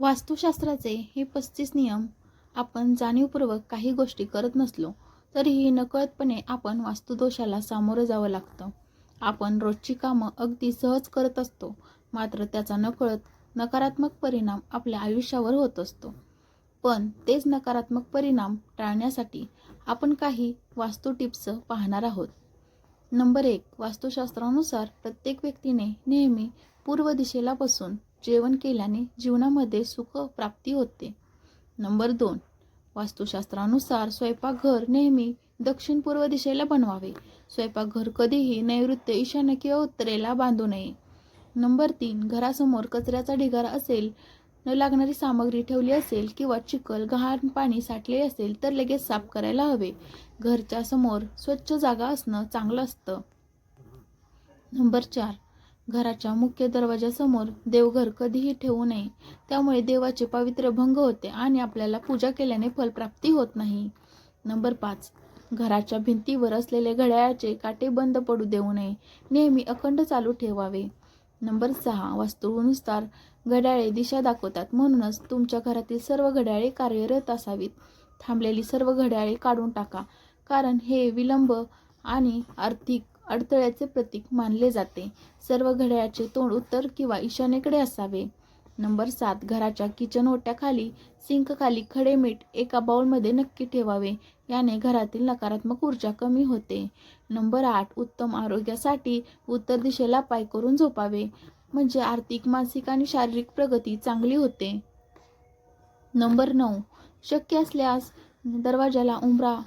वास्तुशास्त्राचे हे पस्तीस नियम आपण जाणीवपूर्वक काही गोष्टी करत नसलो तरीही नकळतपणे आपण वास्तुदोषाला सामोरं जावं लागतं. आपण रोजची कामं अगदी सहज करत असतो मात्र त्याचा नकळत नकारात्मक परिणाम आपल्या आयुष्यावर होत असतो. पण तेच नकारात्मक परिणाम टाळण्यासाठी आपण काही वास्तू टिप्स पाहणार आहोत. नंबर एक वास्तुशास्त्रानुसार प्रत्येक व्यक्तीने नेहमी पूर्व दिशेला बसून जेवण केल्याने जीवनामध्ये सुख प्राप्ती होते. नंबर दोन वास्तुशास्त्रानुसार स्वयंपाकघर नेहमी दक्षिण पूर्व दिशेला बनवावे. स्वयंपाकघर कधीही नैऋत्य ईशान्य किंवा उत्तरेला बांधू नये. नंबर तीन घरासमोर कचऱ्याचा ढिगारा असेल न लागणारी सामग्री ठेवली असेल किंवा चिखल गहाण पाणी साठले असेल तर लगेच साफ करायला हवे. घरच्या समोर स्वच्छ जागा असणं चांगलं असतं. नंबर चार घराच्या मुख्य दरवाजासमोर देवघर कधीही ठेवू नये. त्यामुळे देवाचे पावित्र्य भंग होते आणि आपल्याला पूजा केल्याने फलप्राप्ती होत नाही. नंबर पाच. घराच्या भिंतीवर असलेले घड्याळाचे काटे बंद पडू देऊ नये. नेहमी अखंड चालू ठेवावे. नंबर सहा. वास्तूनुसार घड्याळे दिशा दाखवतात. म्हणूनच तुमच्या घरातील सर्व घड्याळे कार्यरत असावीत. थांबलेली सर्व घड्याळे काढून टाका. कारण हे विलंब आणि आर्थिक अडथळ्याचे प्रतीक मानले जाते. सर्व घड्याळाचे तोंड उत्तर किंवा ईशान्येकडे असावे. नंबर सात घराच्या किचन ओट्याखाली सिंकखाली खडे मीठ एका बाउलमध्ये नक्की ठेवावे. याने घरातील नकारात्मक ऊर्जा कमी होते. नंबर आठ उत्तम आरोग्यासाठी उत्तर दिशेला पाय करून झोपावे. म्हणजे आर्थिक मानसिक आणि शारीरिक प्रगती चांगली होते. नंबर नऊ शक्य असल्यास दरवाजाला उंबरा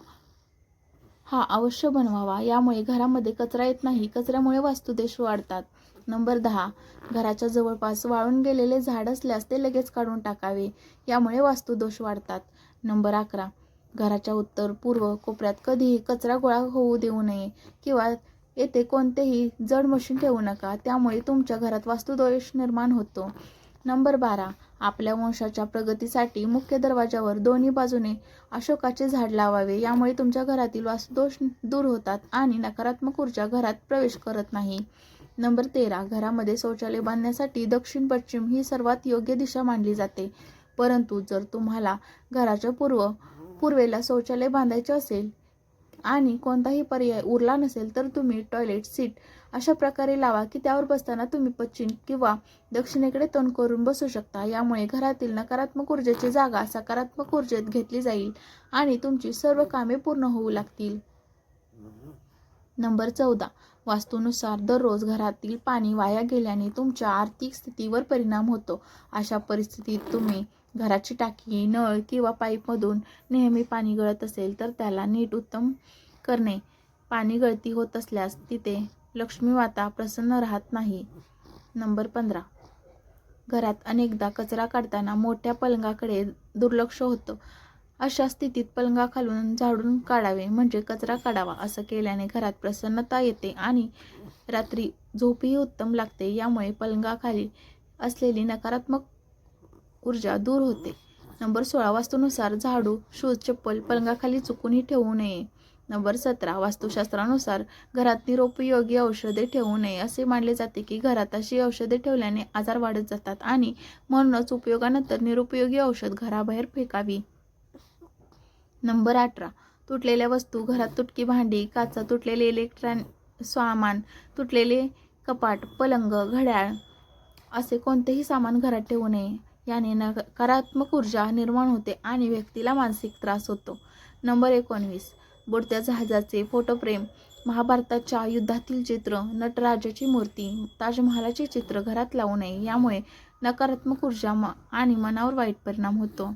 हा अवश्य बनवावा. यामुळे घरामध्ये कचरा येत नाही कचऱ्यामुळे वास्तुदेश वाढतात. नंबर दहा घराच्या जवळपास वाळून गेलेले झाड असल्यास ते लगेच काढून टाकावे. यामुळे वास्तुदोष वाढतात. नंबर अकरा घराच्या उत्तर पूर्व कोपऱ्यात कधीही कचरा गोळा होऊ देऊ नये किंवा येथे कोणतेही जड मशीन ठेवू नका. त्यामुळे तुमच्या घरात वास्तुदोष निर्माण होतो. नंबर बारा आपल्या वंशाच्या प्रगतीसाठी मुख्य दरवाजावर दोन्ही बाजूने अशोकाचे झाड लावावे. यामुळे तुमच्या घरातील वास्तुदोष दूर होतात आणि नकारात्मक ऊर्जा घरात प्रवेश करत नाही. नंबर तेरा. घरामध्ये शौचालय बांधण्यासाठी दक्षिण पश्चिम ही सर्वात योग्य दिशा मानली जाते. परंतु जर तुम्हाला घराच्या पूर्व पूर्वेला शौचालय बांधायचे असेल आणि कोणताही पर्याय उरला नसेल तर तुम्ही टॉयलेट सीट अशा प्रकारे लावा की त्यावर बसताना तुम्ही पश्चिम किंवा दक्षिणेकडे तोंड करून बसू शकता. यामुळे घरातील नकारात्मक ऊर्जेची जागा सकारात्मक ऊर्जेत घेतली जाईल आणि तुमची सर्व कामे पूर्ण होऊ लागतील. नंबर चौदा. वास्तूनुसार दररोज घरातील पाणी वाया गेल्याने तुमच्या आर्थिक स्थितीवर परिणाम होतो. अशा परिस्थितीत तुम्ही घराची टाकी नळ किंवा पाईपमधून नेहमी पाणी गळत असेल तर त्याला नीट उत्तम करणे. पाणी गळती होत असल्यास तिथे लक्ष्मी माता प्रसन्न राहत नाही. नंबर पंधरा. घरात अनेकदा कचरा काढताना मोठ्या पलंगाकडे दुर्लक्ष होतं. अशा स्थितीत पलंगाखालून झाडून काढावे म्हणजे कचरा काढावा असं केल्याने घरात प्रसन्नता येते आणि रात्री झोपही उत्तम लागते. यामुळे पलंगाखाली असलेली नकारात्मक ऊर्जा दूर होते. नंबर सोळा. वास्तूनुसार झाडू शूज चप्पल पलंगाखाली चुकूनही ठेवू नये. नंबर सतरा वास्तुशास्त्रानुसार घरात निरोपयोगी औषधे ठेवू नये असे मानले जाते की घरात अशी औषधे ठेवल्याने आजार वाढत जातात आणि म्हणूनच उपयोगानंतर निरुपयोगी औषध घराबाहेर फेकावी. नंबर अठरा तुटलेल्या वस्तू घरात तुटकी भांडी काचा तुटलेले इलेक्ट्रॉन सामान तुटलेले कपाट पलंग घड्याळ असे कोणतेही सामान घरात ठेवू नये. याने नकारात्मक ऊर्जा निर्माण होते आणि व्यक्तीला मानसिक त्रास होतो. नंबर एकोणवीस बुडत्या जहाजाचे फोटोफ्रेम महाभारताच्या युद्धातील चित्र नटराजाची मूर्ती ताजमहालाचे चित्र घरात लावू नये यामुळे नकारात्मक ऊर्जा म आणि मनावर वाईट परिणाम होतो.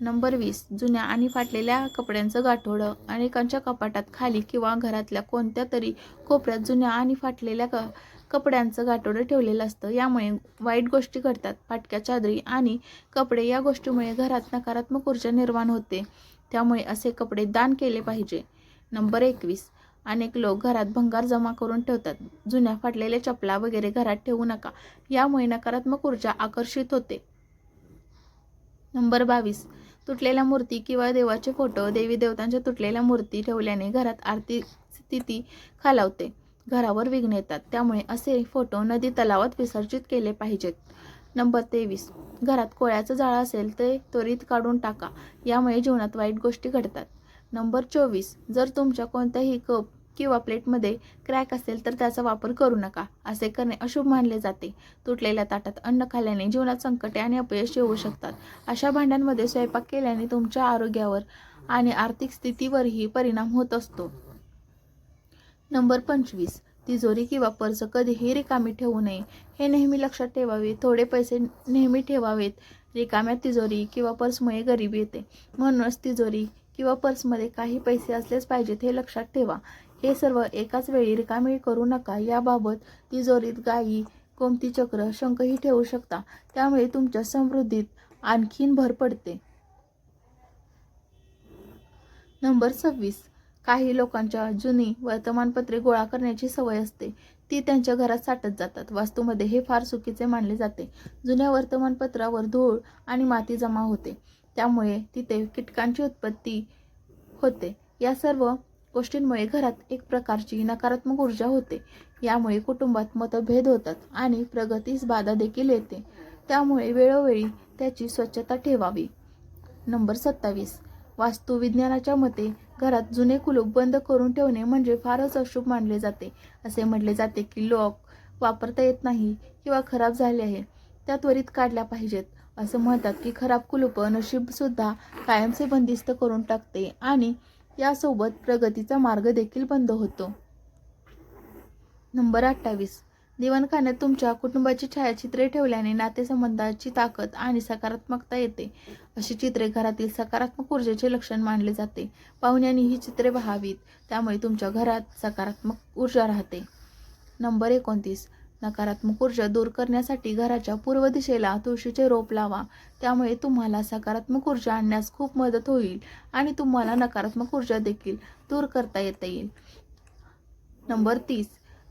नंबर वीस जुन्या आणि फाटलेल्या कपड्यांचं गाठोडं अनेकांच्या कपाटात खाली किंवा घरातल्या कोणत्या तरी कोपऱ्यात जुन्या आणि फाटलेल्या क कपड्यांचं गाठोडं ठेवलेलं असतं. यामुळे वाईट गोष्टी घडतात. फाटक्या चादरी आणि कपडे या गोष्टीमुळे घरात नकारात्मक ऊर्जा निर्माण होते. त्यामुळे असे कपडे दान केले पाहिजे. नंबर एकवीस. अनेक लोक घरात भंगार जमा करून ठेवतात. जुन्या फाटलेल्या चपला वगैरे घरात ठेवू नका. यामुळे नकारात्मक ऊर्जा आकर्षित होते. नंबर बावीस. तुटलेल्या मूर्ती किंवा देवाचे फोटो देवी देवतांच्या तुटलेल्या मूर्ती ठेवल्याने घरात आर्थिक स्थिती खालावते. घरावर विघ्न येतात. त्यामुळे असे फोटो नदी तलावात विसर्जित केले पाहिजेत. नंबर तेवीस. घरात कोळ्याचं जाळं असेल ते त्वरित काढून टाका. यामुळे जीवनात वाईट गोष्टी घडतात. नंबर चोवीस. जर तुमच्या कोणत्याही कप किंवा प्लेटमध्ये क्रॅक असेल तर त्याचा वापर करू नका असे करणे अशुभ मानले जाते. तुटलेल्या ताटात अन्न खाल्ल्याने जीवनात संकटे आणि अपयश येऊ शकतात. अशा भांड्यांमध्ये स्वयंपाक केल्याने तुमच्या आरोग्यावर आणि आर्थिक स्थितीवरही परिणाम होत असतो. नंबर पंचवीस. तिजोरी किंवा पर्स कधीही रिकामी ठेवू नये हे नेहमी लक्षात ठेवावे. थोडे पैसे नेहमी ठेवावेत. रिकाम्या तिजोरी किंवा पर्समुळे गरिबी येते. म्हणूनच तिजोरी किंवा पर्समध्ये काही पैसे असलेच पाहिजेत हे लक्षात ठेवा. हे सर्व एकाच वेळी रिकामी करू नका. याबाबत तिजोरीत गायी कोमती चक्र शंखही ठेवू शकता. त्यामुळे तुमच्या समृद्धीत आणखीन भर पडते. नंबर सव्वीस. काही लोकांच्या जुनी वर्तमानपत्रे गोळा करण्याची सवय असते. ती त्यांच्या घरात साठत जातात. वास्तूमध्ये हे फार चुकीचे मानले जाते. जुन्या वर्तमानपत्रावर धूळ आणि माती जमा होते. त्यामुळे तिथे कीटकांची उत्पत्ती होते. या सर्व गोष्टींमुळे घरात एक प्रकारची नकारात्मक ऊर्जा होते. यामुळे कुटुंबात मतभेद होतात आणि प्रगतीस बाधा देखील येते. त्यामुळे वेळोवेळी त्याची स्वच्छता ठेवावी. नंबर सत्तावीस. वास्तुविज्ञानाच्या मते घरात जुने कुलूप बंद करून ठेवणे म्हणजे फारच अशुभ मानले जाते. असे म्हटले जाते की लॉक वापरता येत नाही किंवा खराब झाले आहे. त्या त्वरित काढल्या पाहिजेत. असं म्हणतात की खराब कुलूप नशीबसुद्धा कायमचे बंदिस्त करून टाकते आणि यासोबत प्रगतीचा मार्ग देखील बंद होतो. नंबर अठ्ठावीस. दिवाणखान्यात तुमच्या कुटुंबाची छायाचित्रे ठेवल्याने नातेसंबंधाची ताकद आणि सकारात्मकता येते. अशी चित्रे घरातील सकारात्मक ऊर्जेचे लक्षण मानले जाते. पाहुण्यांनी ही चित्रे पहावीत त्यामुळे तुमच्या घरात सकारात्मक ऊर्जा राहते. नंबर एकोणतीस. नकारात्मक ऊर्जा दूर करण्यासाठी घराच्या पूर्व दिशेला तुळशीचे रोप लावा. त्यामुळे तुम्हाला सकारात्मक ऊर्जा आणण्यास खूप मदत होईल आणि तुम्हाला नकारात्मक ऊर्जा देखील दूर करता येता येईल. नंबर तीस.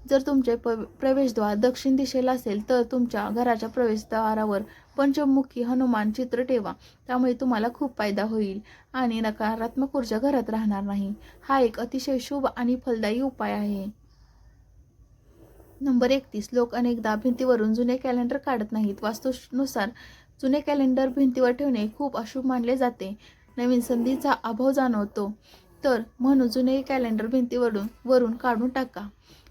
जर तुमचे प प्रवेशद्वार दक्षिण दिशेला असेल तर तुमच्या घराच्या प्रवेशद्वारावर पंचमुखी हनुमान चित्र ठेवा. त्यामुळे तुम्हाला खूप फायदा होईल आणि नकारात्मक ऊर्जा घरात राहणार नाही. हा एक अतिशय शुभ आणि फलदायी उपाय आहे. नंबर एकतीस. लोक अनेकदा भिंतीवरून जुने कॅलेंडर काढत नाहीत. वास्तूनुसार जुने कॅलेंडर भिंतीवर ठेवणे खूप अशुभ मानले जाते. नवीन संधीचा अभाव जाणवतो. तर म्हणून जुने कॅलेंडर भिंतीवरून वरून काढून टाका.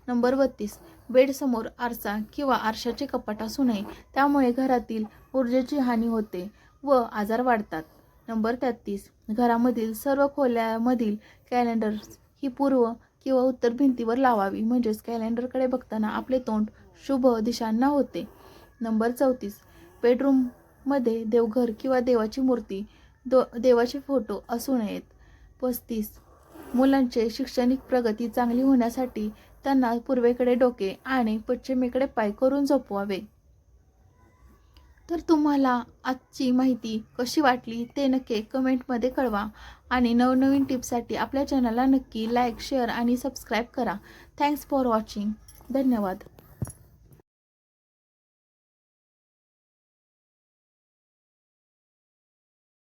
नंबर बत्तीस. बेडसमोर आरसा किंवा आरशाचे कपाट असू नये. त्यामुळे घरातील ऊर्जेची हानी होते व आजार वाढतात. नंबर तेहतीस. घरामधील सर्व खोल्यामधील कॅलेंडर्स ही पूर्व किंवा उत्तर भिंतीवर लावावी. म्हणजेच कॅलेंडरकडे बघताना आपले तोंड शुभ दिशांना होते. नंबर चौतीस. बेडरूममध्ये देवघर किंवा देवाची मूर्ती दो देवाचे फोटो असू नयेत. पस्तीस. मुलांचे शैक्षणिक प्रगती चांगली होण्यासाठी त्यांना पूर्वेकडे डोके आणि पश्चिमेकडे पाय करून झोपवावे. तर तुम्हाला आजची माहिती कशी वाटली ते नक्की कमेंटमध्ये कळवा आणि नवनवीन टिप्ससाठी आपल्या चॅनलला नक्की लाईक शेअर आणि सबस्क्राईब करा. थँक्स फॉर वॉचिंग धन्यवाद.